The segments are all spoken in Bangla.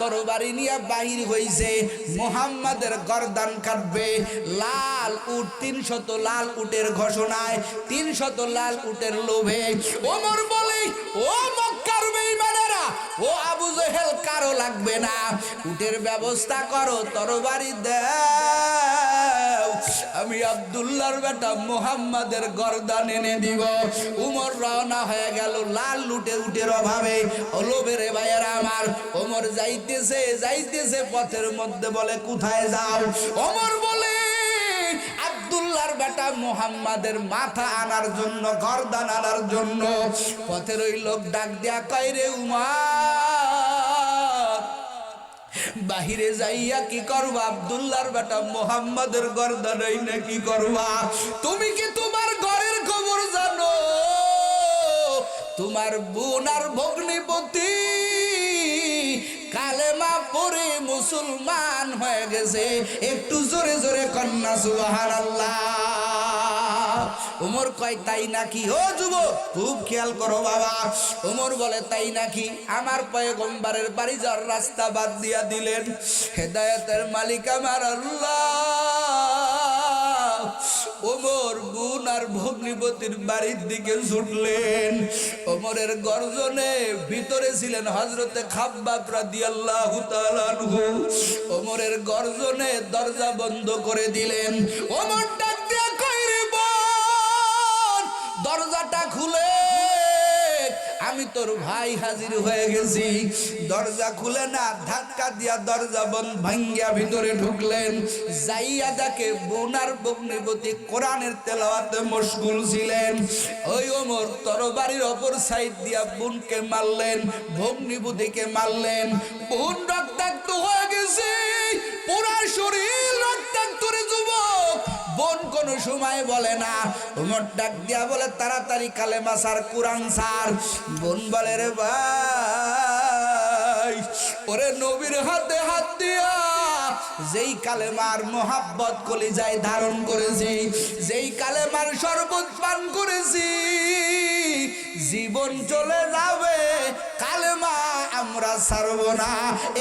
তরবারি নিয়ে বাহির হইছে, মোহাম্মদের গরদান কাটবে। লাল উট তিন শত লাল উটের ঘোষণায় তিন শত লাল উটের লোভে। ওমর বলে, ও মক্কার বেঈমানেরা, ও আবু জেহেল কারও লাগবে না। উটের ব্যবস্থা করো, তরবারি দাও আমি আব্দুল্লাহর বেটা মোহাম্মদের গর্দান এনে দিব। উমর রওনা হয়ে গেল লাল লুটে উটের অভাবে। লোভের ভাইয়েরা আমার, ওমর যাইতেছে যাইতেছে পথের মধ্যে বলে, কোথায় যাও? ওমর বলে, আব্দুল্লাহর বেটা মোহাম্মদের মাথা আনার জন্য, গর্দান আনার জন্য পথের ওই লোক ডাক দেয়া কয় রে উমার? বাহিরে যাইয়া কি করবা? আব্দুল্লাহর বেটা মোহাম্মদের গর্দানাই না করবা? তুমি কি তোমার ঘরের খবর জানো? তোমার বোন আর ভগ্নিপতি কালেমা পরে মুসলমান হয়ে গেছে। একটু জোরে জোরে কন্যা সুবাহার উমর কয়, তাই নাকি? ও যুবক, খুব খেয়াল করো বাবা। উমর বলে, তাই নাকি? আমার পয়গম্বরের বাড়ি যাওয়ার রাস্তা বাদ দিয়া দিলেন। হেদায়েতের মালিক আমার ওমর বোন আর ভগ্নিপতির বাড়ির দিকে ছুটলেন। ওমরের গর্জনে ভিতরে ছিলেন হজরতে তাআলা আনহু। ওমরের গর্জনে দরজা বন্ধ করে দিলেন। ওমর খুলে, আমি তোর ভাই হাজির হয়ে গেছি। দরজা খুলে না, ধাক্কা দিয়া দরজা বন ভাঙ্গিয়া ভিতরে ঢুকলেন। যাইয়া দেখে বোনার বগ্নিপতি কোরআনের তেলাওয়াতে মশগুল ছিলেন। ওই ওমর তরবারির অপর সাইড দিয়া বোনকে মারলেন, ভগ্নিপতিকে মারলেন। বোন রক্তাক্ত হয়ে গেছে, পুরা শরীর বোন কোনো সময় বলে না। উমর ডাক দিয়া বলে, তাড়াতাড়ি কালেমা সার, কোরআন সার। বোন বলে, রে ভাই, ওরে নবীর হাতে হাত দিয়া যেই কালেমার মোহাব্বত কলিজায় ধারণ করেছি, যেই কালেমার শরবত পান করেছি, জীবন চলে যাবে, কালেমা আমরা ছাড়ব না।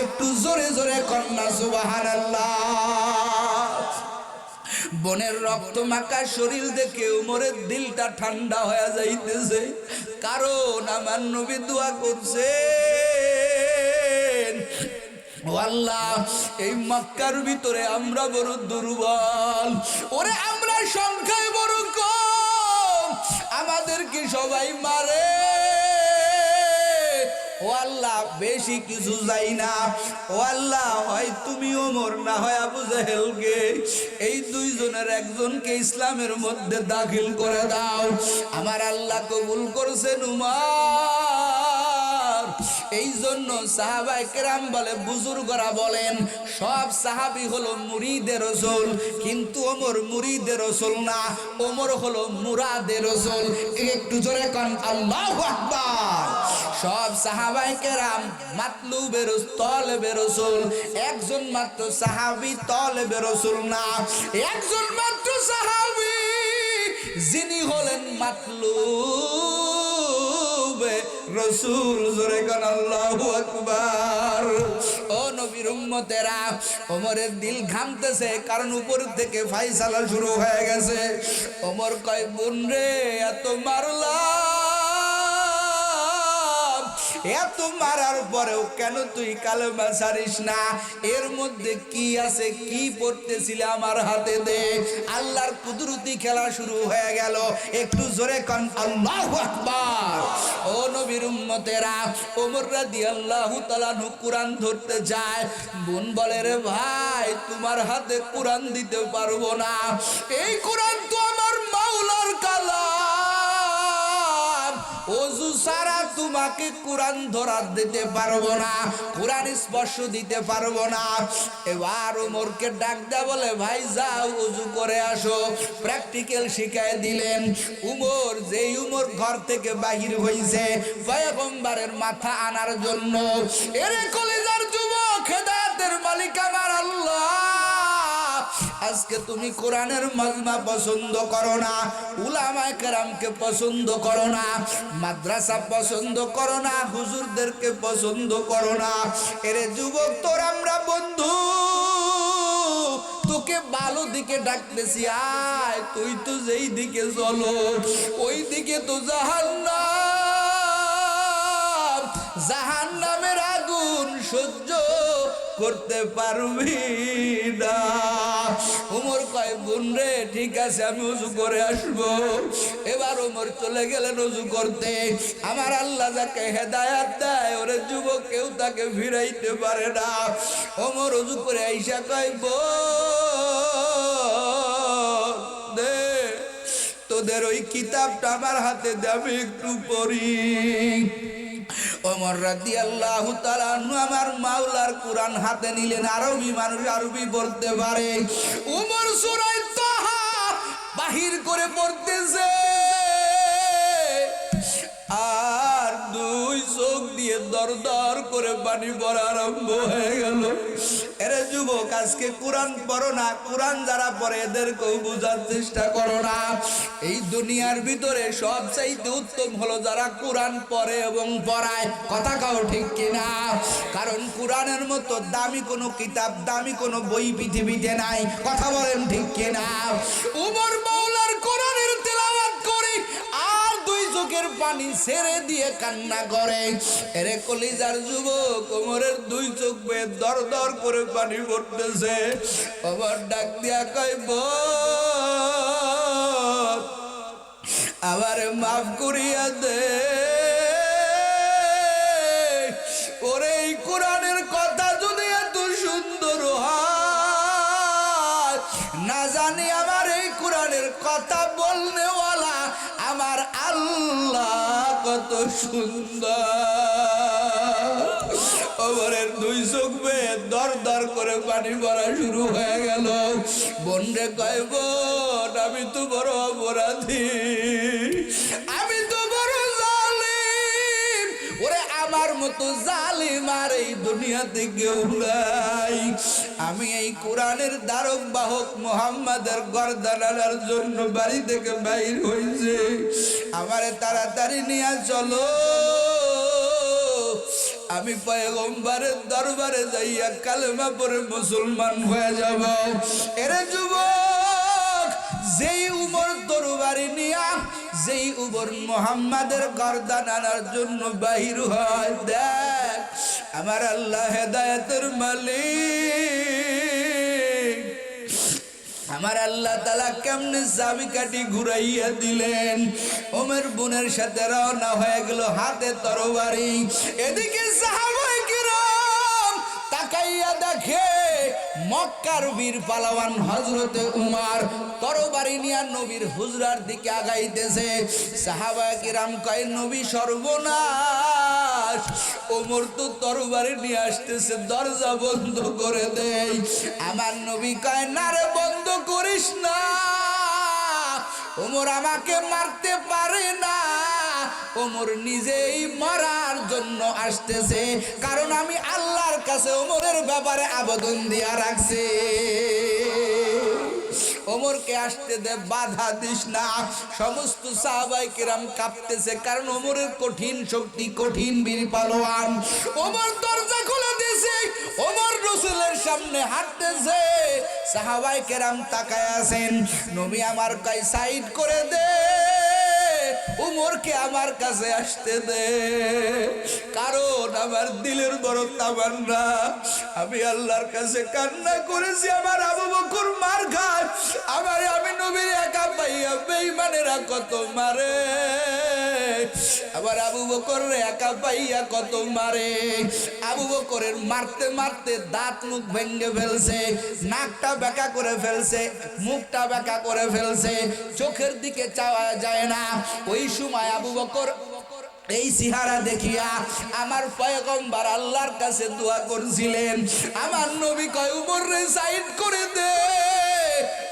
একটু জোরে জোরে কন্যা সুবাহান বনের রক্ত মাখা শরীর দেখে উমরের দিলটা ঠান্ডা হয়ে যাইতেছে। কারণ আমার নবী দোয়া করছে এই মক্কার ভিতরে আমরা বড় দুর্বল। ওরে, আমরা সংখ্যায় বড় কম। আমাদেরকে সবাই মারে? ও আল্লাহ, বেশি কিছু যাই না। ও আল্লাহ, হয় তুমি ওমর না হয় আবু জাহেলকে। এই দুইজনের একজনকে ইসলামের মধ্যে দাখিল করে দাও। আমার আল্লাহ কবুল করছেন উমার। এই জন্য সাহাবাই কেরাম বলে, বুজুর্গরা বলেন, সব সাহাবি হলো মুরিদের রসুল, কিন্তু ওমর মুরিদের রসুল না। ওমর হলো মুরাদের রসুল। একটু জোরে কন, আল্লাহ আকবার। সব সাহাবাই কেরাম মাতলু বেরোস তলবে বেরোসুল একজন মাত্র সাহাবি, তলবে বেরোসুল না। একজন মাত্র সাহাবি, যিনি হলেন মাতলুবে রসুল। জোরে কন ও দিল ঘামতেছে, কারণ উপর থেকে ফাইসালা শুরু হয়ে গেছে। ওমর কয়, বোন রে, এত মারলাম এত মারার পরেও কেন তুই কালেমা ছাড়িস না? এর মধ্যে কি আছে, কি পড়তেছিলে আমার হাতে দে। আল্লাহর কুদরতি খেলা শুরু হয়ে গেল। একটু জোরে কন, আল্লাহ আকবার। ও নবীর উম্মতেরা, ওমর রাদিয়াল্লাহু তাআলা কুরআন ধরতে যায়। বোন বলে, রে ভাই, তোমার হাতে কুরআন দিতে পারব না। এই কুরআন তো সারা তোমাকে কোরআন ধরার দিতে পারব না, কোরআন স্পর্শ দিতে পারব না। এবার ওমরকে ডাক দেয়া বলে, ভাই, যাও অজু করে আসো। প্র্যাকটিক্যাল শিখায় দিলেন। উমর, যেই উমর ঘর থেকে বাহির হইছে, পয়গম্বরের মাথা আনার জন্য, এরে কলেজার যুবক, হেদায়েতের মালিক আজকে তুমি কোরআনের মজমা পছন্দ করো না উলামায়ে কেরামকে পছন্দ করো না, মাদ্রাসা পছন্দ করো না, হুজুরদেরকে পছন্দ করো না। এরে যুবক, তোর আমরা বন্ধু, তোকে ভালো দিকে ডাকতেছি, আয়, তুই তো যেই দিকে চলো, ওই দিকে তো জাহান্নাম, জাহান্নামের আগুন সহ্য করতে পারবি না। উমর কয় বোন রে ঠিক আছে আমি উজু করে আসব। এবার উমর চলে গেলেন উজু করতে। আমার আল্লাহ যাকে হেদায়াত দেয় ওরে যুবক কেউ তাকে ফিরাইতে পারে না। ওমর উজু করে আইসা কয় বোন, দে তোদের ওই কিতাবটা আমার হাতে দেবে একটু পড়ি। ওমর রাদি আল্লাহ আমার মাওলার কোরআন হাতে নিলেন। আরবি মানুষ আরবি বলতে পারে। ওমর সুরাই তাহা বাহির করে পড়তেছে। আর দুই চোখ দিয়ে দর দর করে পানি পড়া আরম্ভ হয়ে গেল। এরে যুবক, আজকে কোরআন পড়ো না, কোরআন যারা পড়ে এদেরকেও বোঝার চেষ্টা করো না। এই দুনিয়ার ভিতরে সব চাইতে উত্তম হলো যারা কোরআন পড়ে এবং পড়ায়। কথা কাও ঠিক কিনা? কারণ কোরআনের মতো দামি কোনো কিতাব, দামি কোনো বই পৃথিবীতে নাই। কথা বলেন ঠিক কিনা? উমর মাওলার কোরআনের চোখের পানি ছেড়ে দিয়ে কান্না করে। এরে কলিজার যুবক কোমরের দুই চোখ বেয়ে দর দর করে পানি পড়তেছে। আবার ডাক দিয়া কয় আমারে মাফ করিয়া দে। কথা যদি এত সুন্দর না জানি আমার এই কোরআনের কথা বলনেওয়ালা আমার আল্লাহ কত সুন্দর। দুই চোখ বেয়ে দর দর করে পানি পড়া শুরু হয়ে গেল। বোন রে কয়, বোন, আমি তো বড় অপরাধী। আমি তো বড় জালিম। ওরে, আমার মতো জালিম আর এই দুনিয়াতে কেউ নাই। আমি এই কোরআনের দ্বারক বাহক মোহাম্মদের গর্দানার জন্য বাড়ি থেকে বাইর হয়েছে। আমারে তাড়াতাড়ি নিয়ে চলো। আমি পয়গম্বরের দরবারে যাইয়া কালেমা পরে মুসলমান হয়ে যাব। এরে যুবক, যেই উমর তরবারি নিয়া, যেই উমর মোহাম্মদের গর্দান আনার জন্য বাহির হয়, দেখ, আমার আল্লাহ হেদায়তের মালিক। আমার আল্লাহ তালা কেমনে চাবি কাটি ঘুরাইয়া দিলেন? ওমের বোনের সাথে রওনা হয়ে গেল হাতে তরবারি। এদিকে সাহাবাই তাকাইয়া দেখে মক্কার বীর পালাওয়ান হজরতে উমার তরবারি নিয়া নবীর হুজরার দিকে আগাইতেছে। সাহাবা কিরাম কয়, নবী সর্বনাশ। ওমর তো তরবারি নিয়ে আসতেছে, দরজা বন্ধ করে দেই। আমার নবী কয়, না রে বন্ধ করিস না। ওমর আমাকে মারতে পারে না। ওমর নিজেই মরার জন্য আসতেছে। কারণ আমি আল্লাহর কাছে ওমরের ব্যাপারে আবেদন দিয়া রাখছি। ওমরকে আসতে দে, বাধা দিস না। সমস্ত সাহাবাই কিরাম কাঁপতেছে, কারণ ওমরের কঠিন শক্তি, কঠিন বীর পালোয়ান। ওমর দরজা খুলে দিয়েছে ওমর রসুলের সামনে হাঁটতেছে। সাহাবাই কেরাম তাকায় আছেন, নবী আমার কাই সাইড করে দে, উমরকে আমার কাছে আসতে দে। কারণ আমার দিলের বড় তামান্না, আমি আল্লাহর কাছে কান্না করেছি, আমার আবু বকর মার খায় আমার আমি নবীর একা পাইয়া বেইমানেরা কত মারে? আবার আবু বকর একা পাইয়া কত মারে? আবু বকরের মারতে মারতে দাঁত মুখ ভেঙে ফেলছে, নাকটা বেঁকা করে ফেলছে, মুখটা বেকা করে ফেলছে, চোখের দিকে চাওয়া যায় না। ওই সময় আবু বকর এই সিহারা দেখিয়া আমার পয়গম্বর আল্লাহর কাছে দোয়া করছিলেন, আমার নবী কয় রে সাইড করে দে।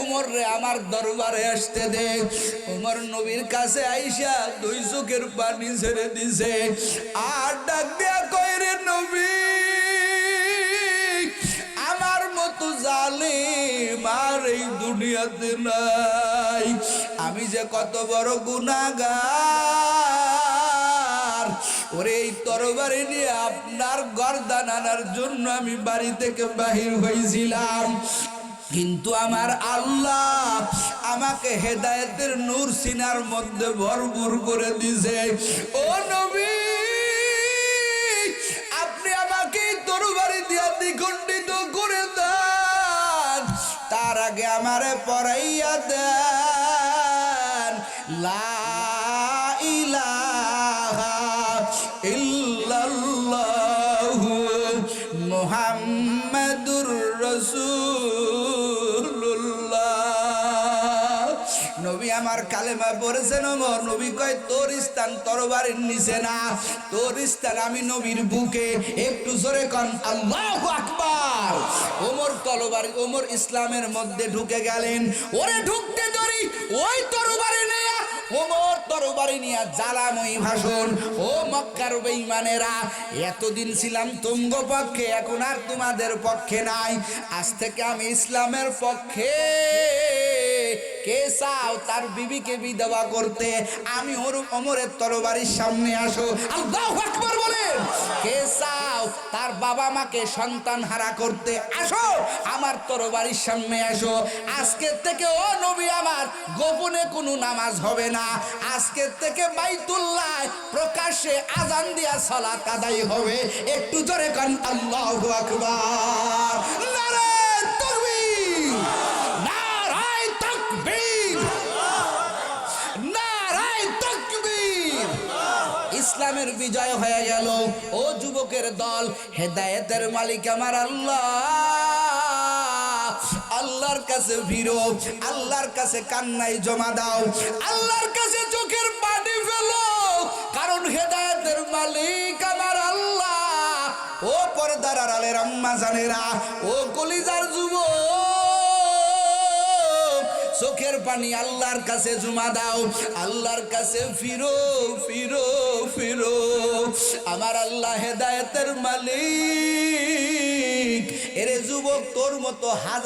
উমর রে, আমার দরবারে আসতে দে। উমর নবীর কাছে আইসা দুই চোখের পানি ছেড়ে দিছে। আর ডাক দেয়া কয় রে নবী, আমার মতো জালিম আর এই দুনিয়াতে নাই। আমি যে কত বড় গুনাগার ওরে এই তরবারি নিয়ে আপনার গর্দান আনার জন্য আমি বাড়ি থেকে বাহির হয়েছিলাম কিন্তু আমার আল্লাহ আমাকে হেদায়েতের নূর সিনার মধ্যে ভরপুর করে দিছে। ও নবী, আপনি আমাকে তরবারি দিয়া দ্বিখণ্ডিত করে দেন। তার আগে আমারে পড়াইয়া দেন। লা ইলাহা ইল্লাল্লাহু নবী আমার কালেমা পড়েছেন ওমর নবী কয়, তোর স্থান তরবারির নিচে না। তোর স্থান আমি নবীর বুকে। একটু জোরে কন, আল্লাহু আকবার! ওমর তরবারি ওমর ইসলামের মধ্যে ঢুকে গেলেন। ওরে ঢুকতে ধরি, ওই তরবারে নিয়ে। ওমর তরবারি নিয়ে জ্বালাময়ী ভাষণ। ও মক্কার বেঈমানেরা, এতদিন ছিলাম তুঙ্গ পক্ষে, এখন আর তোমাদের পক্ষে নাই। আজ থেকে আমি ইসলামের পক্ষে। কে চাও তার বিবিকে বিধবা করতে? আমি ওর অমরের তরবারির সামনে আসো। আল্লাহু আকবার কে চাও তার বাবা মাকে সন্তান হারা করতে? আসো, আমার তরবারির সামনে আসো। আজকের থেকে ও নবী আমার গোপনে কোনো নামাজ হবে না। আজকের থেকে বাইতুল্লাহ প্রকাশ্যে আজান দিয়া সালাত আদায় হবে। একটু জোরে কান, আল্লাহু আকবার। বিজয় হয়ে গেল। ও যুবকের দল, হেদায়েতের মালিক আমার আল্লাহ। আল্লাহর কাছে ভিড়ো, আল্লাহর কাছে কান্নাই জমা দাও, আল্লাহর কাছে চোখের পানি ফেলো। কারণ হেদায়েতের মালিক আমার আল্লাহ। ও পর্দার আড়ালের আম্মা জানেরা, ও কলিজার যুবক। চোখের পানি আল্লাহর কাছে জমা দাও। আল্লাহর কাছে ফিরো ফিরো ফিরো। আমার আল্লাহ হেদায়েতের মালিক। এরে যুবক, তোর মতো হাজার